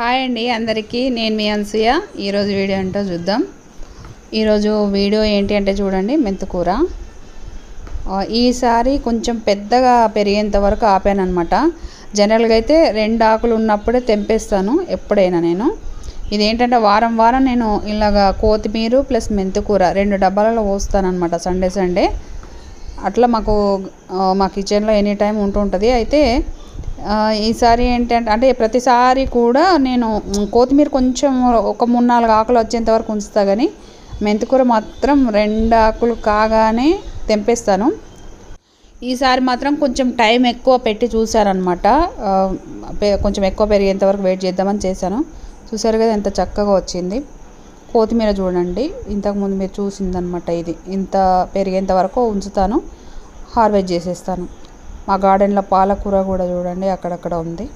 Hi అండి అందరికీ. నేను మీ అన్సూయ. ఈరోజు వీడియో ఏంటో చూద్దాం. ఈరోజు వీడియో ఏంటి అంటే చూడండి మెంతుకూర ఈసారి కొంచెం పెద్దగా పెరిగేంత వరకు ఆపాను అనమాట జనరల్గా అయితే రెండు ఆకులు ఉన్నప్పుడే తెంపేస్తాను ఎప్పుడైనా నేను. ఇదేంటంటే వారం వారం నేను ఇలాగా కొత్తిమీర ప్లస్ మెంతుకూర రెండు డబ్బాలలో పోస్తానమాట సండే సండే. అట్లా మాకు మా కిచెన్లో ఎనీ టైం ఉంటుంటుంది అయితే ఈసారి ఏంటంటే అంటే ప్రతిసారి కూడా నేను కొత్తిమీర కొంచెం ఒక మూడు నాలుగు ఆకులు వచ్చేంత వరకు ఉంచుతా కానీ మెంతికూర మాత్రం రెండు ఆకులు కాగానే తెంపేస్తాను. ఈసారి మాత్రం కొంచెం టైం ఎక్కువ పెట్టి చూశారనమాట కొంచెం ఎక్కువ పెరిగేంత వరకు వెయిట్ చేద్దామని చేశాను. చూసారు కదా ఎంత చక్కగా వచ్చింది. కొత్తిమీర చూడండి. ఇంతకుముందు మీరు చూసిందనమాట ఇది. ఇంత పెరిగేంత వరకు ఉంచుతాను. హార్వెస్ట్ చేసేస్తాను. మా గార్డెన్లో పాలకూర కూడా చూడండి అక్కడక్కడ ఉంది.